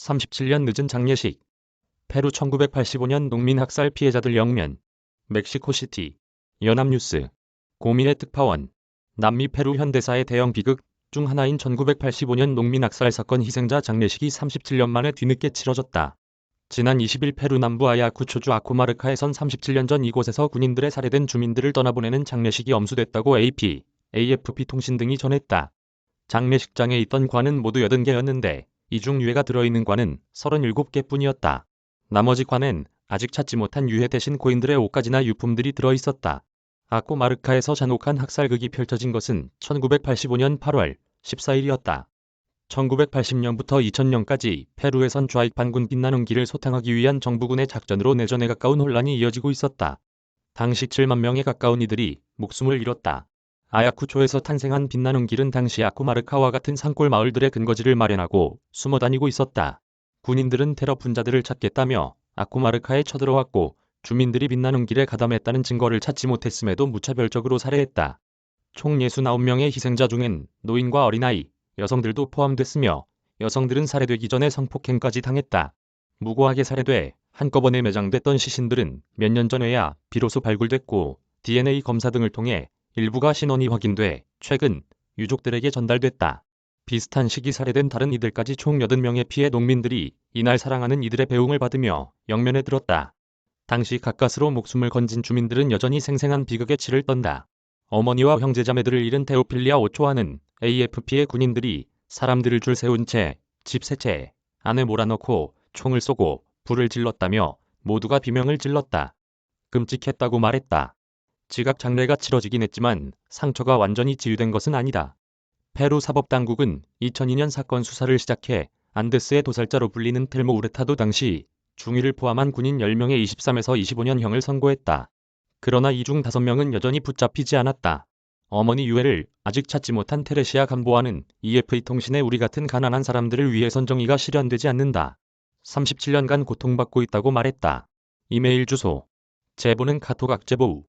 37년 늦은 장례식. 페루 1985년 농민학살 피해자들 영면. 멕시코시티. 연합뉴스. 고민의 특파원. 남미 페루 현대사의 대형 비극 중 하나인 1985년 농민학살 사건 희생자 장례식이 37년 만에 뒤늦게 치러졌다. 지난 20일 페루 남부 아야쿠초주 아쿠마르카에선 37년 전 이곳에서 군인들의 살해된 주민들을 떠나보내는 장례식이 엄수됐다고 AP, AFP 통신 등이 전했다. 장례식장에 있던 관은 모두 80개였는데 이 중 유해가 들어있는 관은 37개 뿐이었다. 나머지 관엔 아직 찾지 못한 유해 대신 고인들의 옷가지나 유품들이 들어있었다. 아쿠마르카에서 잔혹한 학살극이 펼쳐진 것은 1985년 8월 14일이었다. 1980년부터 2000년까지 페루에선 좌익 반군 빛나는 길을 소탕하기 위한 정부군의 작전으로 내전에 가까운 혼란이 이어지고 있었다. 당시 7만 명에 가까운 이들이 목숨을 잃었다. 아야쿠초에서 탄생한 빛나는 길은 당시 아쿠마르카와 같은 산골 마을들의 근거지를 마련하고 숨어 다니고 있었다. 군인들은 테러 분자들을 찾겠다며 아쿠마르카에 쳐들어왔고 주민들이 빛나는 길에 가담했다는 증거를 찾지 못했음에도 무차별적으로 살해했다. 총 69명의 희생자 중엔 노인과 어린아이, 여성들도 포함됐으며 여성들은 살해되기 전에 성폭행까지 당했다. 무고하게 살해돼 한꺼번에 매장됐던 시신들은 몇 년 전에야 비로소 발굴됐고 DNA 검사 등을 통해 일부가 신원이 확인돼 최근 유족들에게 전달됐다. 비슷한 시기 살해된 다른 이들까지 총 80명의 피해 농민들이 이날 사랑하는 이들의 배웅을 받으며 영면에 들었다. 당시 가까스로 목숨을 건진 주민들은 여전히 생생한 비극의 치를 떤다. 어머니와 형제자매들을 잃은 테오필리아 오초아는 AFP의 군인들이 사람들을 줄 세운 채 집 세채 안에 몰아넣고 총을 쏘고 불을 질렀다며 모두가 비명을 질렀다. 끔찍했다고 말했다. 지각 장례가 치러지긴 했지만 상처가 완전히 치유된 것은 아니다. 페루 사법당국은 2002년 사건 수사를 시작해 안데스의 도살자로 불리는 텔모 우르타도 당시 중위를 포함한 군인 10명의 23에서 25년형을 선고했다. 그러나 이 중 5명은 여전히 붙잡히지 않았다. 어머니 유해를 아직 찾지 못한 테레시아 간보아는 EFA 통신에 우리 같은 가난한 사람들을 위해선 정의가 실현되지 않는다. 37년간 고통받고 있다고 말했다. 이메일 주소. 제보는 카톡 악제보우